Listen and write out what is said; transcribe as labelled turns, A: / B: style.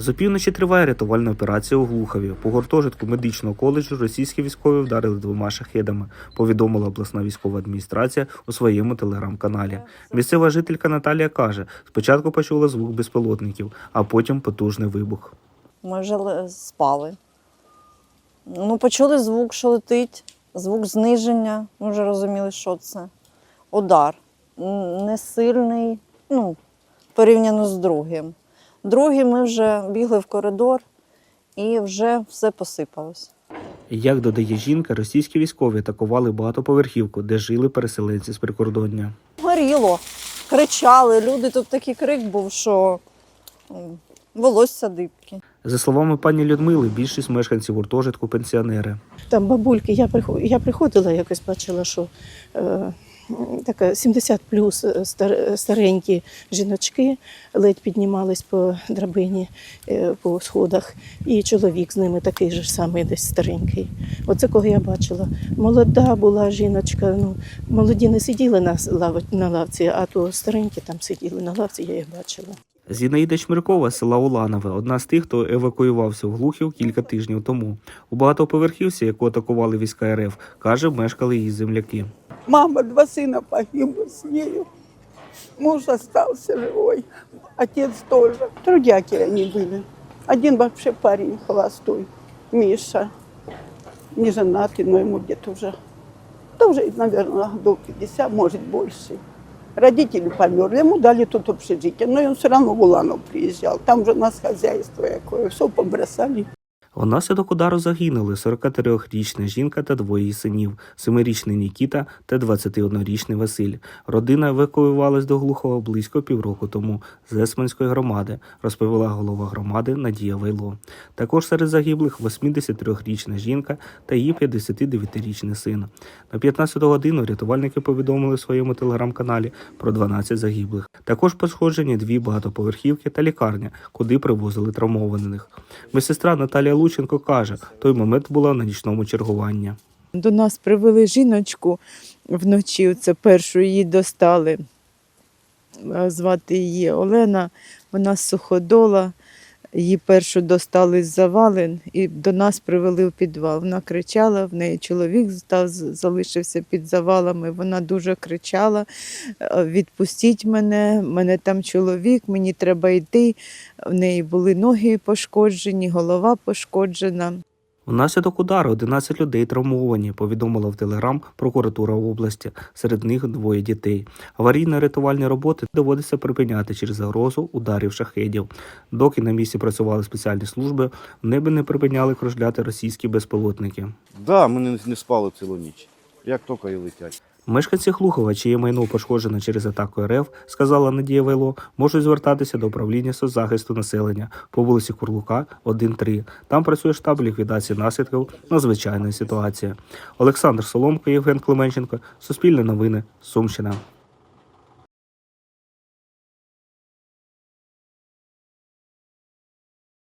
A: З опівночі триває рятувальна операція у Глухові. По гуртожитку медичного коледжу російські військові вдарили двома шахедами, повідомила обласна військова адміністрація у своєму телеграм-каналі. Місцева жителька Наталія каже, спочатку почула звук безпілотників, а потім потужний вибух.
B: Ми вже спали. Ну, почули звук, що летить, звук зниження. Ми вже розуміли, що це. Удар. Не сильний, ну, порівняно з другим. Другий ми вже бігли в коридор і вже все посипалось.
A: Як додає жінка, російські військові атакували багатоповерхівку, де жили переселенці з прикордоння.
B: Горіло, кричали. Люди тут такий крик був, що волосся дибки.
A: За словами пані Людмили, більшість мешканців гуртожитку пенсіонери.
C: Там бабульки, я приход- я приходила, якось бачила, що е, така 70 плюс е, стар- старенькі жіночки ледь піднімались по драбині е, по сходах, і чоловік з ними такий же самий, десь старенький. Оце кого я бачила. Молода була жіночка. Ну, молоді не сиділи на, лав- на лавці, а то старенькі там сиділи на лавці, я їх бачила.
A: Зінаїда Чмиркова села Уланове, одна з тих, хто евакуювався в Глухів кілька тижнів тому. У багатоповерхівці, яку атакували війська РФ, каже, мешкали її земляки.
D: Мама, два сына погибли с нею. Муж остался живой. Отец тоже. Трудяки они были. Один вообще парень холостой, Миша. Не женатый, но ему где-то уже, тоже, наверное, годов 50, может, больше. Родители померли, ему дали тут общежитие, но он все равно в Уланов приезжал. Там же у нас хозяйство якое, все побросали.
A: Внаслідок удару загинули 43-річна жінка та двоє її синів, 7-річний Нікіта та 21-річний Василь. Родина евакуювалась до Глухова близько півроку тому з Есманської громади, розповіла голова громади Надія Вайло. Також серед загиблих 83-річна жінка та її 59-річний син. На 15 годину рятувальники повідомили в своєму телеграм-каналі про 12 загиблих. Також пошкоджені дві багатоповерхівки та лікарня, куди привозили травмованих. Медсестра Наталія Лученко каже, той момент була на нічному чергуванні.
E: До нас привели жіночку вночі, це першу її достали. Звати її Олена, вона суходола. Її першу достали з завалин і до нас привели в підвал. Вона кричала, в неї чоловік став, залишився під завалами. Вона дуже кричала: «Е, Відпустіть мене, мене там чоловік, мені треба йти. В неї були ноги пошкоджені, голова пошкоджена.
A: Внаслідок удару 11 людей травмовані, повідомила в Телеграм прокуратура області. Серед них двоє дітей. Аварійно-рятувальні роботи доводиться припиняти через загрозу ударів шахедів. Доки на місці працювали спеціальні служби, в небі не припиняли кружляти російські безпілотники.
F: Да, ми не спали цілу ніч. Як тільки і летять.
A: Мешканці Хлухова, чиє майно пошкоджено через атаку РФ, сказала Надія Вайло, можуть звертатися до управління соцзахисту населення по вулиці Курлука, 1-3. Там працює штаб ліквідації наслідків надзвичайної ситуації. Олександр Соломко, Євген Клименченко, Суспільне новини, Сумщина.